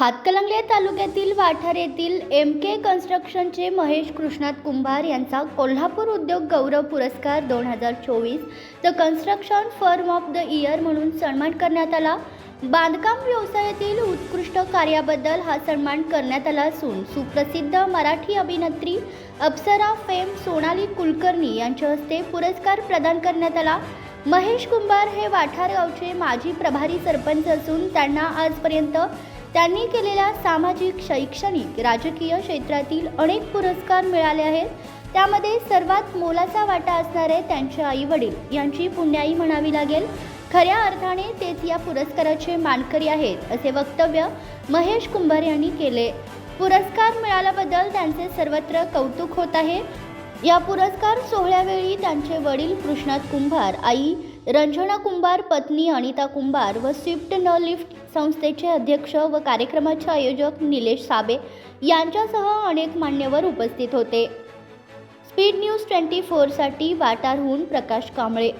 हातकलंगले तालुक्यातील वाठार येथील एम के कन्स्ट्रक्शनचे महेश कृष्णात कुंभार यांचा कोल्हापूर उद्योग गौरव पुरस्कार दोन हजार चोवीस the construction firm of the year म्हणून सन्मान करण्यात आला. बांधकाम व्यवसायातील उत्कृष्ट कार्याबद्दल हा सन्मान करण्यात आला असून सुप्रसिद्ध मराठी अभिनेत्री अप्सरा फेम सोनाली कुलकर्णी यांच्या हस्ते पुरस्कार प्रदान करण्यात आला. महेश कुंभार हे वाठार गावचे माजी प्रभारी सरपंच असून त्यांना आजपर्यंत त्यांनी केलेल्या सामाजिक शैक्षणिक राजकीय क्षेत्रातील अनेक पुरस्कार मिळाले आहेत. त्यामध्ये सर्वात मोलाचा वाटा असणारे त्यांचे आई वडील यांची पुण्याई म्हणावी लागेल. खऱ्या अर्थाने तेच या पुरस्काराचे मानकरी आहेत असे वक्तव्य महेश कुंभार यांनी केले. पुरस्कार मिळाल्याबद्दल त्यांचे सर्वत्र कौतुक होत आहे. या पुरस्कार सोहळ्यावेळी त्यांचे वडील कृष्णात कुंभार आई रंजना कुंभार पत्नी अनिता कुंभार व स्विफ्ट न लिफ्ट संस्थेचे अध्यक्ष व कार्यक्रमाचे आयोजक निलेश साबे यांच्यासह अनेक मान्यवर उपस्थित होते. स्पीड न्यूज ट्वेंटी फोरसाठी वाटारहून प्रकाश कांबळे.